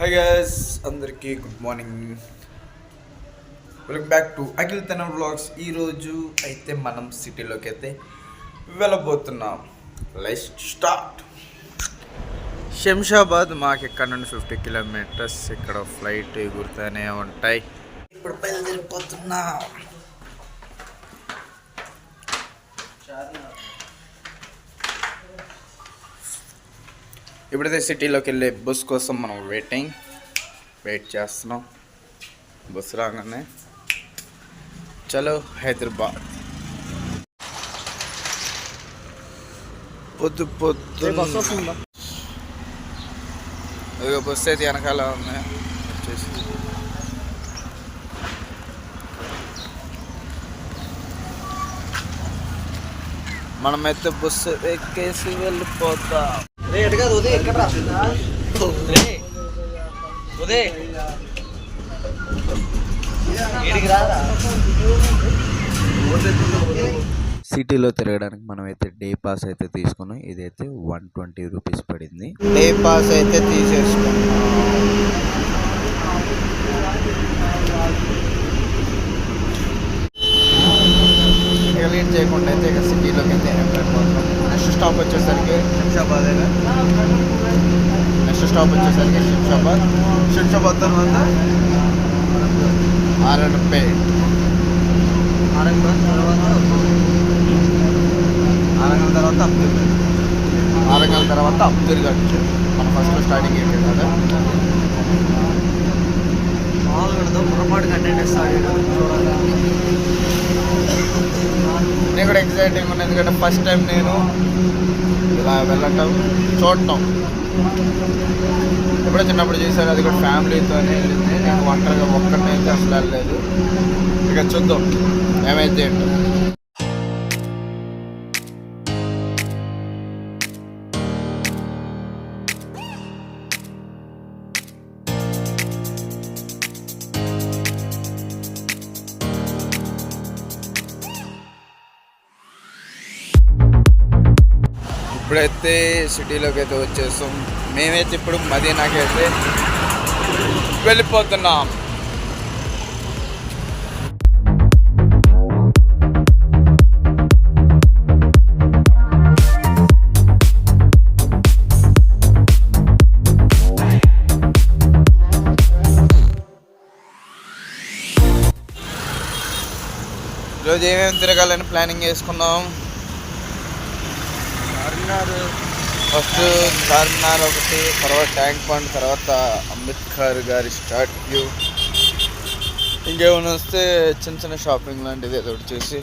High guys అందరికీ good morning welcome back to Akhil తన vlogs ఈరోజు అయితే మనం సిటీలోకి అయితే వెళ్ళబోతున్నాం. లెట్స్ స్టార్ట్ శంషాబాద్ మాకు ఇక్కడ నుండి ఫిఫ్టీ కిలోమీటర్స్ ఇక్కడ ఫ్లైట్ ఎగురుతూనే ఉంటాయి. ఇప్పుడు బయలుదేరిపోతున్నాం. ఇప్పుడైతే సిటీలోకి వెళ్ళే బస్ కోసం మనం వెయిటింగ్ వెయిట్ చేస్తున్నాం. బస్సు రాగానే చలో హైదరాబాద్. పొద్దు పొద్దు ఇదిగో బస్సు అయితే వెనకాల ఉంది. వచ్చేసి. మనమైతే బస్సు ఎక్కేసి వెళ్ళిపోతాం. సిటీలో తిరగడానికి మనం అయితే డే పాస్ అయితే తీసుకున్నాం. ఇదైతే వన్ ట్వంటీ రూపీస్ పడింది. డే పాస్ అయితే తీసేసుకున్నాం. ఇక లీడ్ చేయకుండా అయితే ఇక సిటీలోకి అయితే ఎంటర్ నెక్స్ట్ స్టాప్ వచ్చేసరికి శంషాబాద్ నెక్స్ట్ స్టాప్ వచ్చేసరికి శంషాబాద్ శంషాబాద్ తర్వాత ఆరణపేట్ ఆరంగల్ తర్వాత ఆరంగల్ తర్వాత అబ్దుల్ ఆరంగల్ తర్వాత అబ్దుల్ గఢ్ మన ఫస్ట్ స్టార్టింగ్ ఏంటి కదా? మామూలుగా పొరపాటు కంటెంట్ స్టార్ట్ చేయడం ఎక్సైటింగ్ ఉంది ఎందుకంటే ఫస్ట్ టైం నేను ఇలా వెళ్ళటం చూడటం. ఎప్పుడో చిన్నప్పుడు చేశాను అది కూడా ఫ్యామిలీతోనే వెళ్ళింది. నేను ఒంటరిగా ఒక్కరిని అసలు వెళ్ళలేదు. ఇక చూద్దాం ఏమైతే సిటీలోకి అయితే వచ్చేస్తాం. మేమైతే ఇప్పుడు మదీనాకైతే వెళ్ళిపోతున్నాం. ఈరోజు ఏమేమి తిరగాలని ప్లానింగ్ చేసుకున్నాం? ఫస్ట్ చార్మినార్ ఒకటి తర్వాత ట్యాంక్ బండ్ తర్వాత అంబేద్కర్ గారి స్టాట్యూ. ఇంకేమైనా వస్తే చిన్న చిన్న షాపింగ్ లాంటిది ఏదో ఒకటి చేసి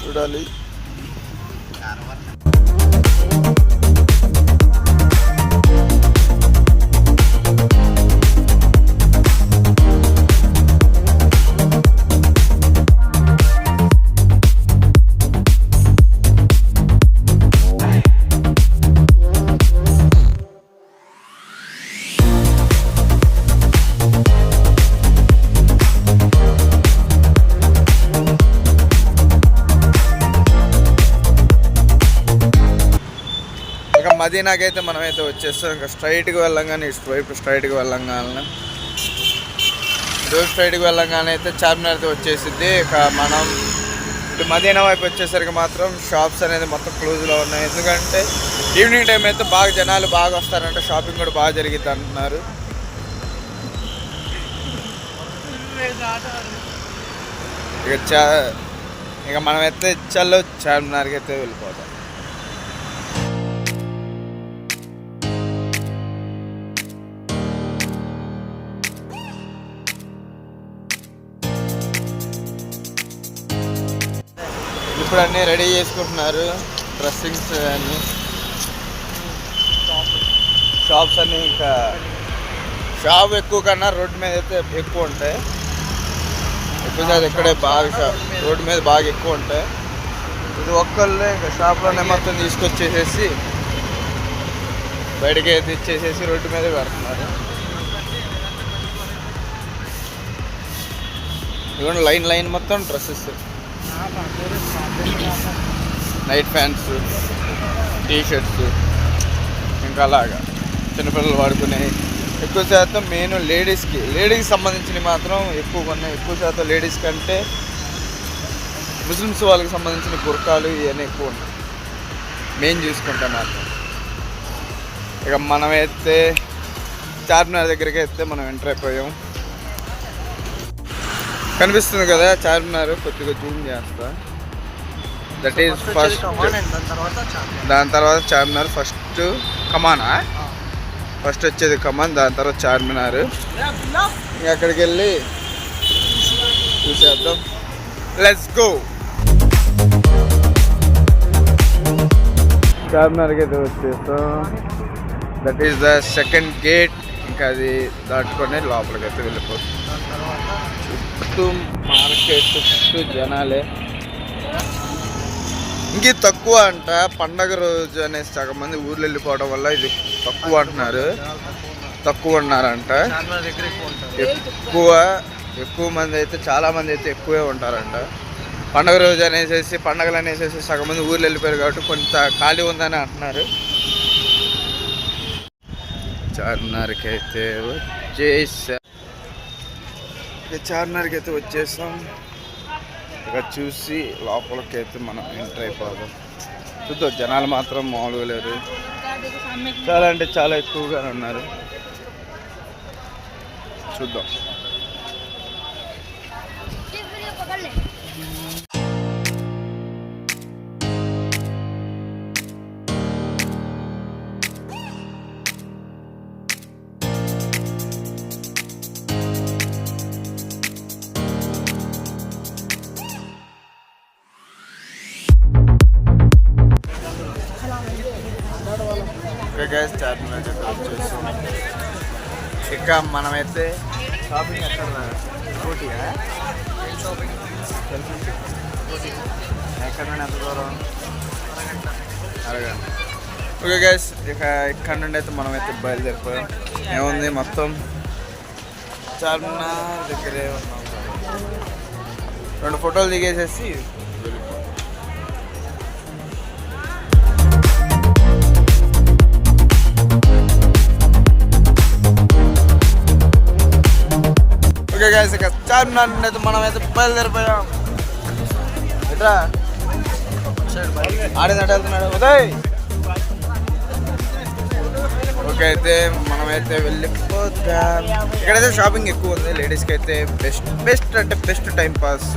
చూడాలి. ఇక మదీనాకైతే మనమైతే వచ్చేస్తాం. ఇంకా స్ట్రైట్కి వెళ్ళంగానే ఇటు వైపు స్ట్రైట్కి వెళ్ళంగానే. ఇటు స్ట్రైట్కి వెళ్ళంగానే అయితే చార్మినార్ అయితే వచ్చేసిద్ది. ఇక మనం ఇటు మదీనా వైపు వచ్చేసరికి మాత్రం షాప్స్ అనేది మొత్తం క్లోజ్లో ఉన్నాయి. ఎందుకంటే ఈవినింగ్ టైం అయితే బాగా జనాలు బాగా వస్తారంటే. షాపింగ్ కూడా బాగా జరిగిద్ది అంటున్నారు. ఇక చా ఇక మనమైతే చల్లో చార్మినార్కి అయితే వెళ్ళిపోతాం. ఇప్పుడు అన్నీ రెడీ చేసుకుంటున్నారు. డ్రెస్సింగ్స్ అన్నీ. షాప్స్ అన్నీ ఇంకా షాప్ ఎక్కువ కన్నా రోడ్డు మీద అయితే ఎక్కువ ఉంటాయి. ఎక్కువ శాతం ఇక్కడే బాగా షాప్ రోడ్డు మీద బాగా ఎక్కువ ఉంటాయి. ఇది ఒక్కళ్ళే ఇంకా షాప్లోనే మొత్తం తీసుకొచ్చేసేసి బయటకి అయితే ఇచ్చేసేసి రోడ్డు మీద పెడుతున్నారు. ఇవన్నీ లైన్ లైన్ మొత్తం dresses. Night pants T shirts ఇంకా అలాగా. చిన్నపిల్లలు వాడుకునే ఎక్కువ శాతం మెయిన్ లేడీస్కి లేడీస్కి సంబంధించినవి మాత్రం ఎక్కువ ఉన్నాయి ఎక్కువ శాతం లేడీస్ కంటే ముస్లిమ్స్ వాళ్ళకి సంబంధించిన గుర్కాలు ఇవన్నీ ఎక్కువ ఉన్నాయి. మెయిన్ చూసుకుంటే మాత్రం. ఇక మనమైతే చార్మినార్ దగ్గరికి అయితే మనం ఎంటర్ అయిపోయాం. కనిపిస్తుంది కదా చార్మినార్ కొద్దిగా జూమ్ చేస్తా. దట్ ఈస్ ఫస్ట్ దాని తర్వాత చార్మినార్. ఫస్ట్ కమానా ఫస్ట్ వచ్చేది కమాన్ దాని తర్వాత చార్మినార్. ఇంక అక్కడికి వెళ్ళి చూసేద్దాం. లెట్స్ గో చార్మినార్కి అయితే వచ్చేస్తాం. That is the second gate ఇంకా అది దాటుకొని లోపలికి అయితే వెళ్ళిపోతుంది చుట్టూ మార్కెట్ చుట్టూ జనాలే. ఇంక తక్కువ అంట. పండగ రోజు అనేసి సగం మంది ఊర్లు వెళ్ళిపోవడం వల్ల ఇది తక్కువ అంటున్నారు. తక్కువ ఉన్నారంట ఎక్కువ ఎక్కువ మంది అయితే చాలా మంది అయితే ఎక్కువే ఉంటారంట. పండగ రోజు అనేసి పండగలు అనేసి సగం మంది ఊర్లు వెళ్ళిపోయారు కాబట్టి కొంత ఖాళీ ఉందని అంటున్నారు. చార్మినార్కి అయితే చేసా ఇక చార్మినార్కి అయితే వచ్చేసాం. ఇక చూసి లోపలికి అయితే మనం ఎంటర్ అయిపోదాం. చూద్దాం జనాలు మాత్రం మామూలుగా లేరు. చాలా అంటే చాలా ఎక్కువగా ఉన్నారు. చూద్దాం. ఓకే గైస్ చార్మినార్ అయితే వచ్చేసాం ఇంకా మనమైతే షాపింగ్ ఎక్కడ? స్కూటీయా ఎక్కడ నుండి ఎంత దూరం? అరగంట ఓకే గైస్ ఇక ఇక్కడ నుండి అయితే మనమైతే బయలుదేరిపోయాం. ఏముంది మొత్తం? చార్మినార్ దగ్గరే ఉన్నాం. రెండు ఫోటోలు దిగేసేసి గైస్ ఇక చార్మినార్ అయితే మనం అయితే బయలుదేరిపోయాం. ఎట్రా? ఆడేదంటే వెళ్తున్నాడు ఉదయ్! ఓకే అయితే మనమైతే వెళ్ళిపోతాం. ఇక్కడైతే షాపింగ్ ఎక్కువ ఉంది. లేడీస్కి అయితే బెస్ట్ బెస్ట్ అంటే బెస్ట్ టైం పాస్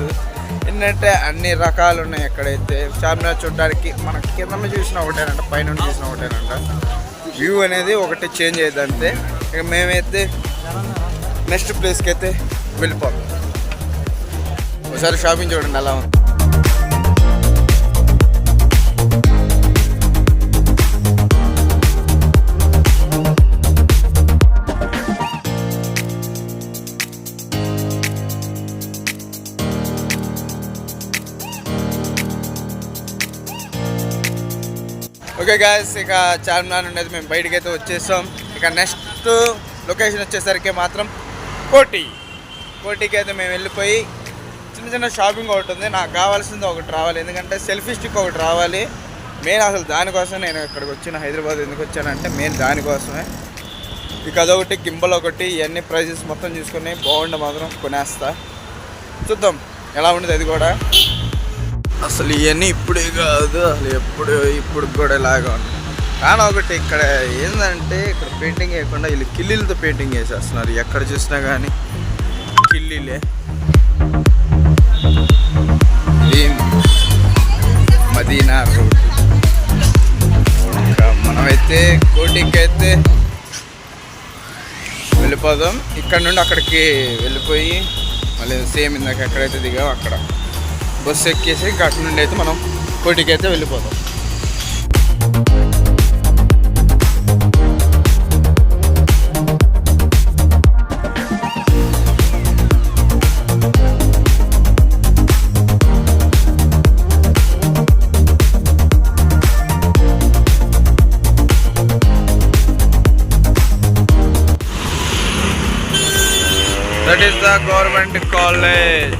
ఏంటంటే అన్ని రకాలు ఉన్నాయి ఎక్కడైతే చార్మినార్ చూడడానికి మన కింద చూసిన ఒకటేనంట పైన చూసిన ఒకటేనంట. వ్యూ అనేది ఒకటి చేంజ్ అయ్యింది అంతే. ఇక మేమైతే నెక్స్ట్ ప్లేస్కి అయితే వెళ్ళిపోతాం ఒకసారి షాపింగ్ చూడండి అలా ఉంది. ఓకే గాయస్ ఇక చార్మినార్ ఉండేది మేము బయటకైతే అయితే వచ్చేసాం. ఇక నెక్స్ట్ లొకేషన్ వచ్చేసరికి మాత్రం కోటి. కోటికి అయితే మేము వెళ్ళిపోయి చిన్న చిన్న షాపింగ్ ఒకటి ఉంది. నాకు కావాల్సింది ఒకటి రావాలి. ఎందుకంటే సెల్ఫీ స్టిక్ ఒకటి రావాలి. మెయిన్ అసలు దానికోసం నేను ఇక్కడికి వచ్చిన హైదరాబాద్ ఎందుకు వచ్చానంటే మెయిన్ దానికోసమే. ఇక అదొకటి గింబల్ ఒకటి ఇవన్నీ ప్రైజెస్ మొత్తం చూసుకొని బాగుండే మాత్రం కొనేస్తా. చూద్దాం ఎలా ఉండదు అది కూడా. అసలు ఇవన్నీ ఇప్పుడే కాదు అసలు ఎప్పుడు ఇప్పుడు కూడా ఇలాగా ఉంది కానీ ఒకటి ఇక్కడ ఏంటంటే ఇక్కడ పెయింటింగ్ వేయకుండా వీళ్ళు కిల్లీలతో పెయింటింగ్ వేసేస్తున్నారు. ఎక్కడ చూసినా కానీ. కిల్లీలే. ఇది మదీనా రోడ్. ఇంకా మనమైతే కోటికి అయితే వెళ్ళిపోదాం. ఇక్కడ నుండి అక్కడికి వెళ్ళిపోయి మళ్ళీ సేమ్ ఇందాక ఎక్కడైతే దిగామో అక్కడ. బస్సు ఎక్కేసి ఇంకా అటు నుండి అయితే మనం కోటికి అయితే వెళ్ళిపోతాం that is the government college.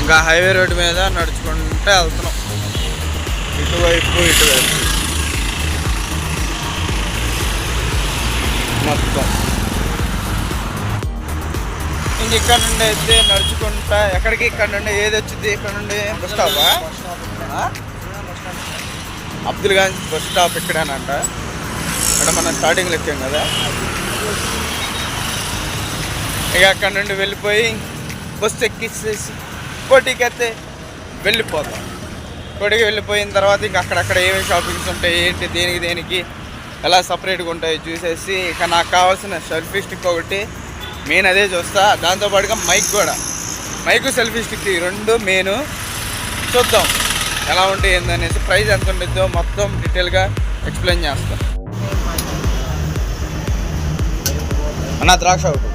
ఇంకా హైవే రోడ్డు మీద నడుచుకుంటూ నడుచుకుంటూ వెళ్తున్నాం. ఇటువైపు ఇటువైపు. మొత్తం. ఇంక ఇక్కడ నుండి అయితే నడుచుకుంటా ఎక్కడికి ఇక్కడ నుండి ఏది వచ్చింది? ఇక్కడ నుండి బస్ స్టాపా? అబ్దుల్ గంజ్ బస్ స్టాప్ ఇక్కడేనంట ఇక్కడ మనం స్టార్టింగ్లో ఎక్కాం కదా. ఇక అక్కడ నుండి వెళ్ళిపోయి బస్సు ఎక్కిచ్చేసి కోటికి అయితే వెళ్ళిపోతాం. కోటికి వెళ్ళిపోయిన తర్వాత ఇంక అక్కడక్కడ ఏమేమి షాపింగ్స్ ఉంటాయి ఏంటి దేనికి దేనికి ఎలా సపరేట్గా ఉంటాయి చూసేసి ఇక నాకు కావాల్సిన సెల్ఫీ స్టిక్ ఒకటి మెయిన్ అదే చూస్తా. దాంతోపాటుగా మైక్ కూడా. మైక్ సెల్ఫీ స్టిక్ ఈ రెండు మెయిన్ చూద్దాం. ఎలా ఉంటాయి ఏందనేసి ప్రైస్ ఎంత ఉంటుందో మొత్తం డీటెయిల్గా ఎక్స్ప్లెయిన్ చేస్తాం. అన్న ద్రాక్ష ఒకటి.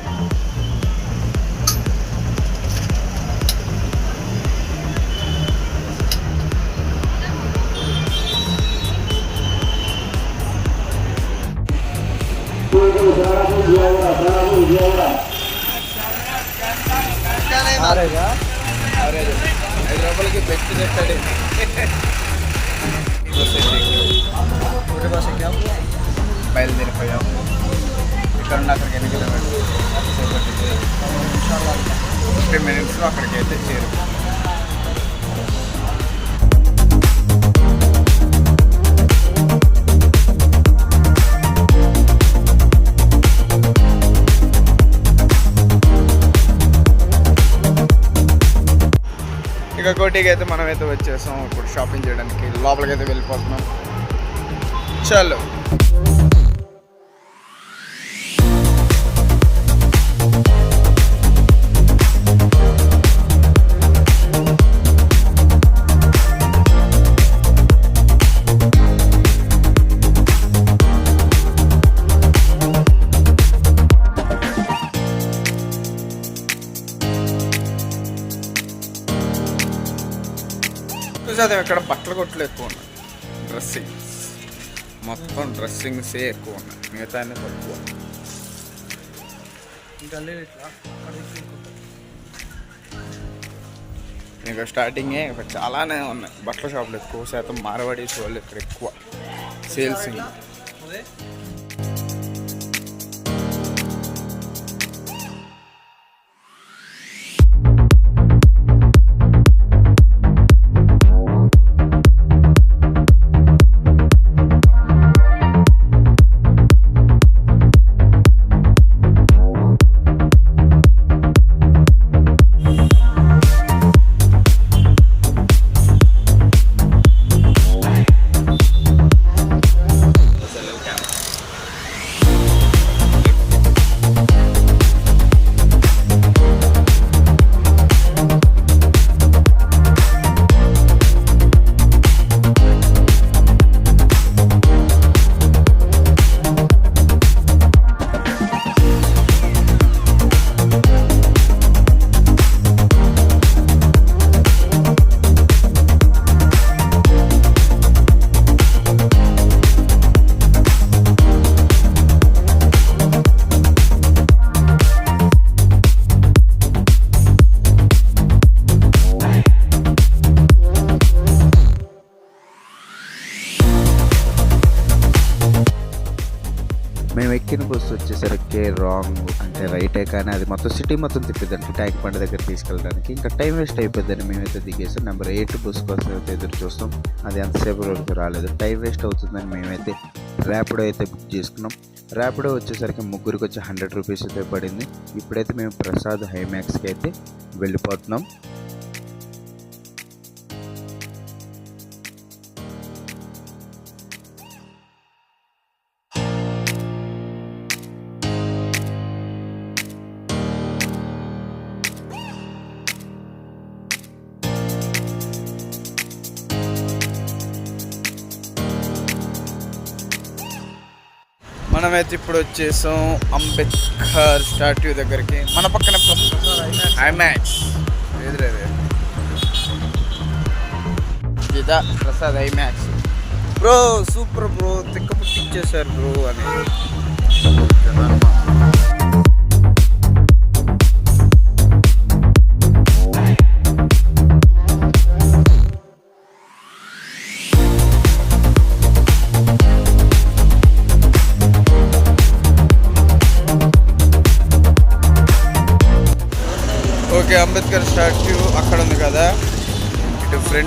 ఆరేగా ఐదు రూపాయలకి బెస్ట్ తెస్తాడు ఒకటి బస్ ఎక్కాం బయలుదేరిపోయాం ఇక్కడ ఉన్న అక్కడికి ఎన్ని కిలోమీటర్లు ఫిఫ్టీ మినిట్స్లో అక్కడికి అయితే చేరు ఇక కోటికి అయితే మనమైతే వచ్చేసాం. ఇప్పుడు షాపింగ్ చేయడానికి లోపలికి అయితే వెళ్ళిపోతున్నాం. చలో. చూసాం ఇక్కడ బట్టల కొట్లు ఎక్కువ ఉన్నాయి. డ్రెస్సింగ్ మొత్తం డ్రెస్సింగ్సే ఎక్కువ ఉన్నాయి. మిగతా అన్ని తక్కువ ఇంకా లేదు ఇట్లా అక్కడ నుంచి ఇంకొకటి. ఇంకా స్టార్టింగే ఇక్కడ చాలానే ఉన్నాయి. బట్టల షాపులు ఎక్కువ శాతం మారవాడీస్ వాళ్ళు ఇక్కడ ఎక్కువ. సేల్స్ అదే? లాంగ్ రాంగ్ అంటే రైటే కానీ అది మొత్తం సిటీ మొత్తం తిప్పిద్దండి ట్యాంక్ బండ్ దగ్గర తీసుకెళ్ళడానికి. ఇంకా టైం వేస్ట్ అయిపోద్దని మేమైతే దిగేసాం నెంబర్ ఎయిట్ బస్ కోసం అయితే ఎదురు చూస్తాం. అది ఎంతసేపు వరకు రాలేదు. టైం వేస్ట్ అవుతుందని మేమైతే ర్యాపిడో అయితే బుక్ చేసుకున్నాం. ర్యాపిడో వచ్చేసరికి ముగ్గురికి వచ్చి హండ్రెడ్ రూపీస్ అయితే పడింది. ఇప్పుడైతే మేము ప్రసాద్ హైమాక్స్కి అయితే వెళ్ళిపోతున్నాం. మనమైతే ఇప్పుడు వచ్చేసాం అంబేద్కర్ స్టాట్యూ దగ్గరికి. మన పక్కన ఐమాక్స్ ఎదురేదే ఇదా? Prasad IMAX bro super bro తిక్క పుట్టించేశారు బ్రో అని.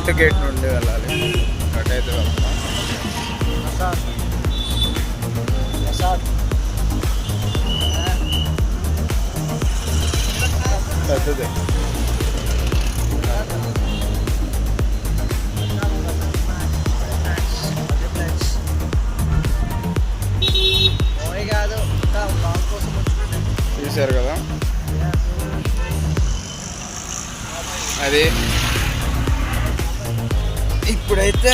ఫ్రంట్ గేట్ నుండి వెళ్ళాలి. అటైతే వెళ్తాం పెద్దదే. ఓయ్ కాదు ఇంకా చూశారు కదా? అది ఇప్పుడైతే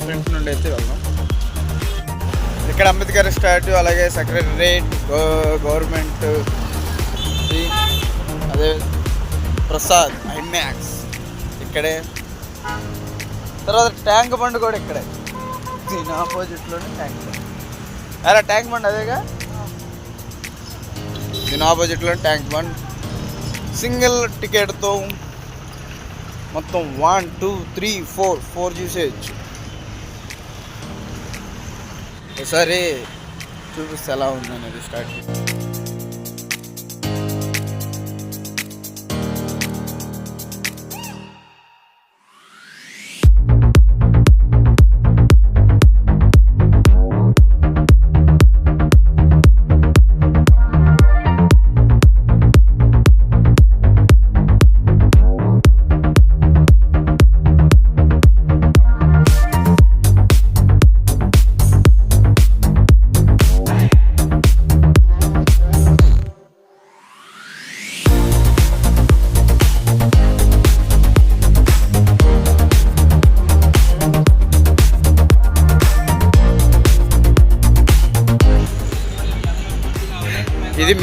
ఫ్రంట్ నుండి అయితే వెళ్దాం. ఇక్కడ అంబేద్కర్ స్టాట్యూ అలాగే సెక్రటరేట్ గవర్నమెంట్ అదే ప్రసాద్ ఐమాక్స్ ఇక్కడే. తర్వాత ట్యాంక్ బండ్ కూడా ఇక్కడే. దీని ఆపోజిట్లోనే ట్యాంక్ బండ్. అలా ట్యాంక్ బండ్ అదేగా? దీని ఆపోజిట్లోనే ట్యాంక్ బండ్. సింగిల్ టికెట్తో మొత్తం one two three four four చూసేయచ్చు. ఒకసారి చూపిస్తే ఎలా ఉందనేది స్టార్ట్ చేస్తాను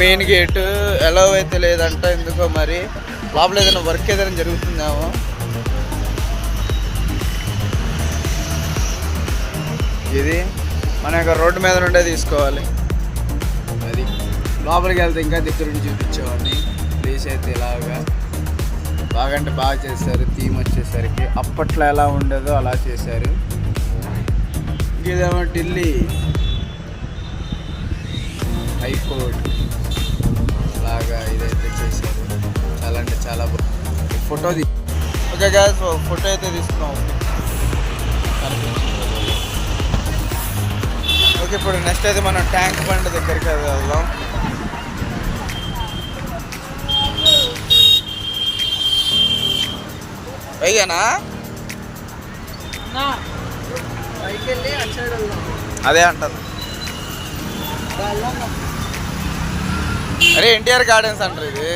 మెయిన్ గేట్ ఎలా అయితే లేదంట. ఎందుకో మరి లోపల ఏదైనా వర్క్ ఏదైనా జరుగుతుందేమో. ఇది మన యొక్క రోడ్డు మీద నుండే తీసుకోవాలి. అది లోపలికి వెళ్తే ఇంకా దగ్గర నుంచి చూపించేవాడిని. ప్లేస్ అయితే ఇలాగా బాగా అంటే బాగా చేశారు. థీమ్ వచ్చేసరికి అప్పట్లో ఎలా ఉండేదో అలా చేశారు. ఇంకేదేమో ఢిల్లీ హైకోర్టు. లాగా ఇదైతే చేశారు. చాలా అంటే చాలా బాగుంది ఫోటో తీ ఓకే గ్యాస్ ఫోటో అయితే తీసుకున్నాం ఓకే ఇప్పుడు నెక్స్ట్ అయితే మనం ట్యాంక్ బండ్ దగ్గరికి వెళ్దాం. పైగానా అదే అంటారు. అరే ఎన్టీఆర్ గార్డెన్స్ అంటారు ఇది.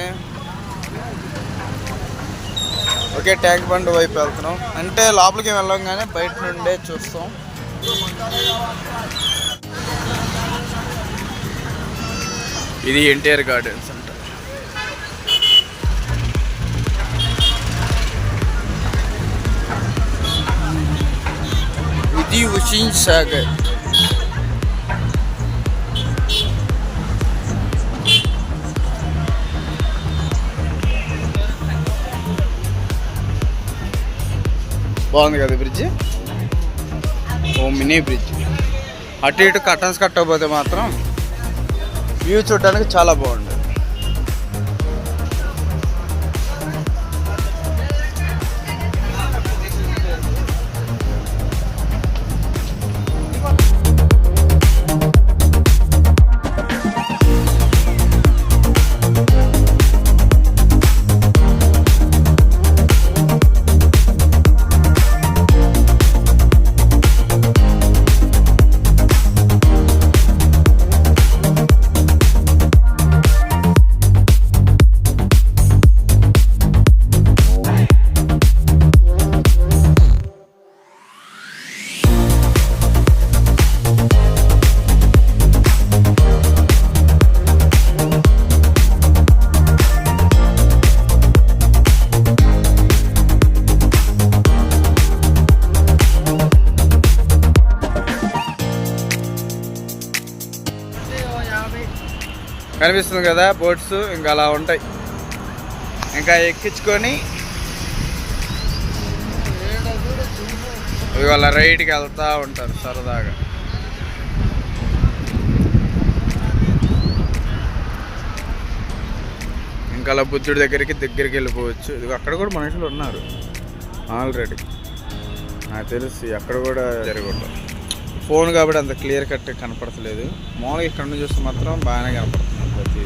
ఓకే ట్యాంక్ బండ్ వైపు వెళ్తున్నాం. అంటే లోపలికి వెళ్ళాం కానీ బయట నుండే చూస్తాం. ఇది ఎన్టీఆర్ గార్డెన్స్ అంటారు. ఇది హుషీన్ సాగర్. బాగుంది కదా బ్రిడ్జ్? ఓ మినీ బ్రిడ్జ్. అటు ఇటు కర్టన్స్ కట్టకపోతే మాత్రం వ్యూ చూడడానికి చాలా బాగుంది కనిపిస్తుంది కదా బోట్స్ ఇంకా అలా ఉంటాయి. ఇంకా ఎక్కించుకొని ఇవాళ రైడ్కి వెళ్తూ ఉంటారు సరదాగా. ఇంకా అలా బుద్ధుడి దగ్గరికి దగ్గరికి వెళ్ళిపోవచ్చు. ఇది అక్కడ కూడా మనుషులు ఉన్నారు. ఆల్రెడీ. నాకు తెలిసి అక్కడ కూడా జరగదు ఫోన్ కాబట్టి అంత క్లియర్ కట్ కనపడతలేదు. మామూలుగా ఇక్కడ నుంచి చూస్తే మాత్రం బాగానే కనపడుతుంది. ప్రతి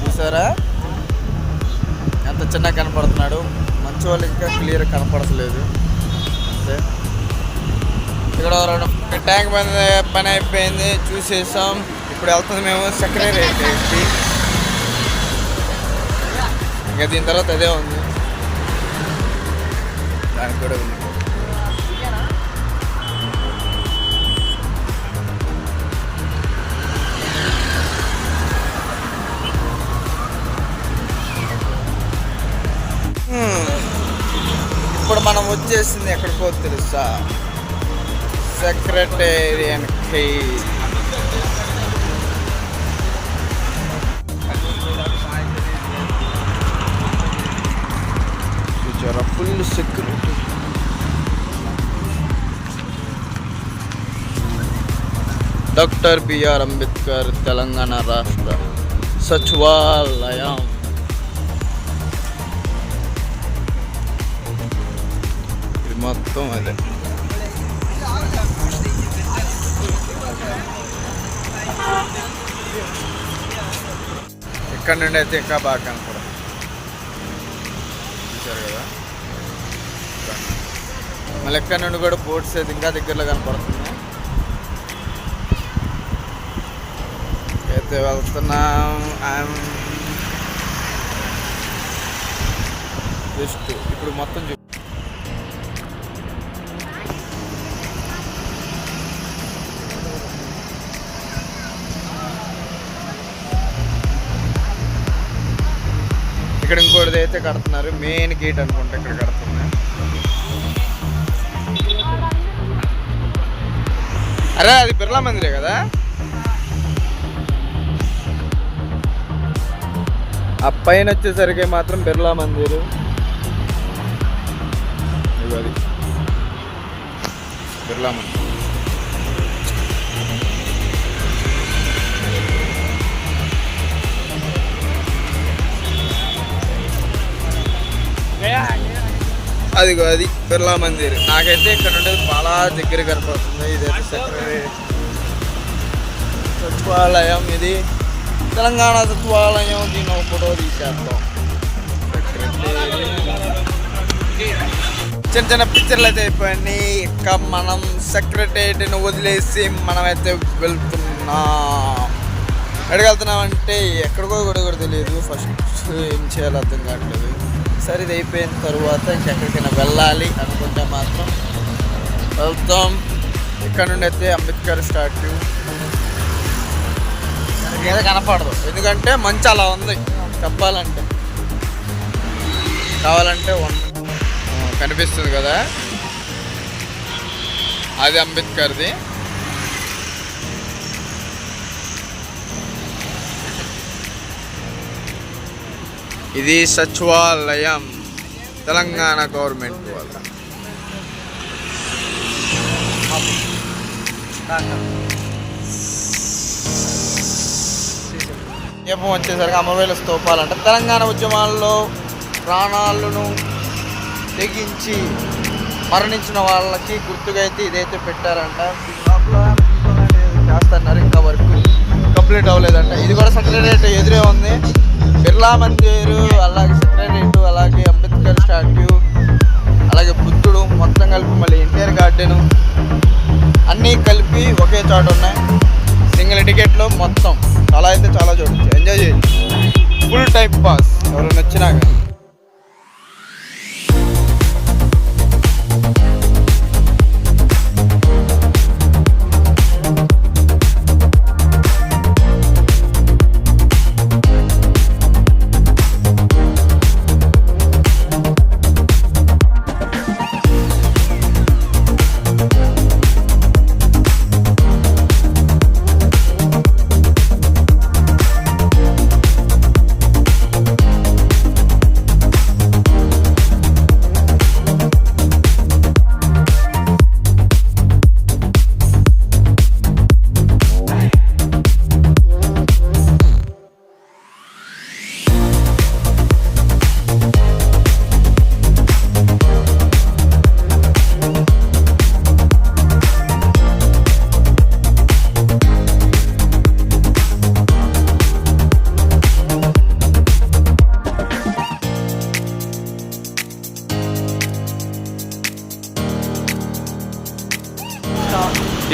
చూసారా? ఎంత చిన్నగా కనపడుతున్నాడు. మంచి వాళ్ళు ఇంకా క్లియర్ కనపడతలేదు అంతే. ఇక్కడ రెండు ట్యాంక్ పని పని అయిపోయింది. చూసేసాం. ఇప్పుడు వెళ్తుంది మేము సెక్రటరీ ఇంకా దీని తర్వాత అదే ఉంది. దానికి కూడా ఉంది Hmm. ఇప్పుడు మనం వచ్చేసింది ఎక్కడికో తెలుసా సెక్రటేరియన్కి చూచారా full security doctor BR Ambedkar Telangana రాష్ట్ర సచివాలయం ఇది మొత్తం అదే ఇక్కడ నుండి అయితే ఇంకా బాగా కనపడదు చూసారు కదా ఇక్కడ. మళ్ళీ ఎక్కడ నుండి కూడా బోట్స్ అయితే ఇంకా దగ్గరలో కనపడుతుంది అయితే వెళ్తున్నాం. ఐఎమ్ జస్ట్ ఇప్పుడు మొత్తం చూ ఇక్కడ ఇంకోటిది అయితే కడుతున్నారు. మెయిన్ గేట్ అనుకుంటా ఇక్కడ కడుతున్నారు అరే అది బిర్లా మందిరే కదా? ఆ పైన వచ్చేసరికి మాత్రం బిర్లా మందిర్. అది. బిర్లా మందిర్. అదిగో అది బిర్లా మందిర్. నాకైతే ఇక్కడ నుండి చాలా దగ్గర కనపడుతుంది ఇదైతే సచివాలయం ఇది. తెలంగాణ సచివాలయం దీన్ని ఒక ఫోటో తీసేద్దాం చిన్న చిన్న పిక్చర్లు అయితే అయిపోయాయి ఇక మనం సెక్రటరీని వదిలేసి మనమైతే వెళ్తున్నాం. ఎక్కడికి వెళ్తున్నామంటే ఎక్కడికో కూడా కూడా తెలియదు. ఫస్ట్ ఏం చేయాలో అర్థం కావట్లేదు. సరే ఇది అయిపోయిన తర్వాత ఇంకెక్కడికైనా వెళ్ళాలి అనుకుంటే మాత్రం వెళ్తాం. ఇక్కడ నుండి అయితే అంబేద్కర్ స్టాట్యూ ఏదో కనపడదు. ఎందుకంటే మంచి అలా ఉంది. చెప్పాలంటే. కావాలంటే కనిపిస్తుంది కదా. అది అంబేద్కర్ది. ఇది సచివాలయం తెలంగాణ గవర్నమెంట్ వాళ్ళ. దీపం వచ్చేసరికి అమరవేల స్తూపాలంట. తెలంగాణ ఉద్యమాల్లో ప్రాణాలను తెగించి మరణించిన వాళ్ళకి గుర్తుగా అయితే ఇదైతే పెట్టారంట. చేస్తున్నారు ఇంకా వర్క్. కంప్లీట్ అవ్వలేదంట. ఇది కూడా సెక్రటరియట్ ఎదురే ఉంది. బిర్లా మందిర్ అలాగే సెక్రటరియట్ అలాగే అంబేద్కర్ స్టాట్యూ అలాగే బుద్ధుడు మొత్తం కలిపి మళ్ళీ ఎన్టీఆర్ గార్డెన్. అన్నీ కలిపి ఒకే చోట ఉన్నాయి. సింగిల్ టికెట్లో మొత్తం. చాలా అయితే చాలా చూడొచ్చు. ఎంజాయ్ చేయొచ్చు ఫుల్ టైం పాస్ ఎవరైనా వచ్చినా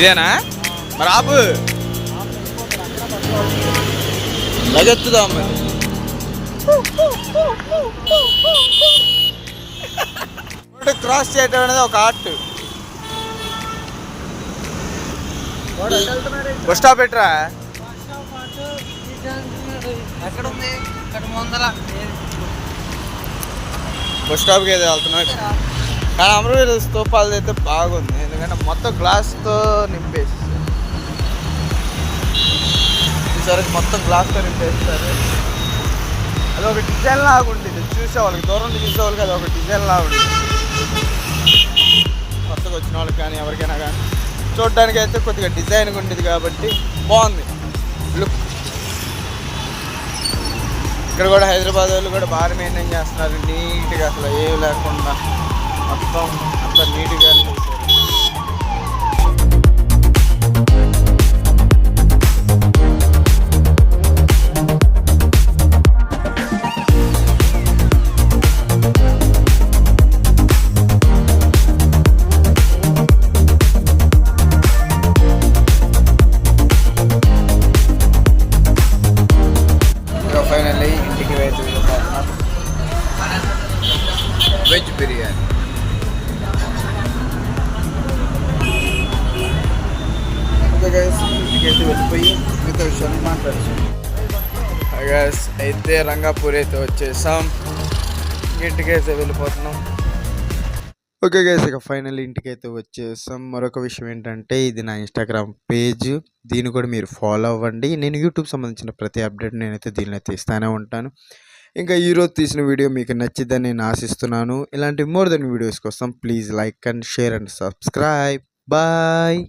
ఇదేనా? మరి ఆపు. లగెత్తుదా మరి. క్రాస్ చేయడం అనేది ఒక ఆర్ట్? బస్ స్టాప్ పెట్టరా ఎక్కడ ఉంది బస్ స్టాప్కి ఏదో వెళ్తున్నాడు. కానీ అమరవీర స్తూపాలు అయితే బాగుంది. ఎందుకంటే మొత్తం గ్లాస్తో నింపేసి ఈసారి మొత్తం గ్లాస్తో నింపేస్తారు. అది ఒక డిజైన్ లాగా ఉండేది చూసే వాళ్ళకి దూరం నుంచి చూసే వాళ్ళకి అది ఒక డిజైన్ లాగా ఉండేది కొత్తగా వచ్చిన వాళ్ళకి కానీ ఎవరికైనా కానీ చూడడానికి అయితే కొద్దిగా డిజైన్గా ఉండేది కాబట్టి బాగుంది. లుక్ ఇక్కడ కూడా హైదరాబాద్ వాళ్ళు కూడా బాగా మెయింటైన్ చేస్తున్నారు. నీట్గా అసలు ఏం లేకుండా. మొత్తం అంత నీట్గా సింగపూర్ అయితే వచ్చేసాం. ఇంటికైతే వెళ్ళిపోతున్నాం. ఓకే గైస్ ఇక ఫైనల్ ఇంటికైతే వచ్చేసాం. మరొక విషయం ఏంటంటే ఇది నా ఇన్స్టాగ్రామ్ పేజ్ దీన్ని కూడా మీరు ఫాలో అవ్వండి. నేను యూట్యూబ్ సంబంధించిన ప్రతి అప్డేట్ నేనైతే దీనిలో అయితే ఇస్తానే ఉంటాను. ఇంకా ఈరోజు తీసిన వీడియో మీకు నచ్చిద్దని నేను ఆశిస్తున్నాను. ఇలాంటి మోర్ దెన్ వీడియోస్ కోసం please like and share and subscribe bye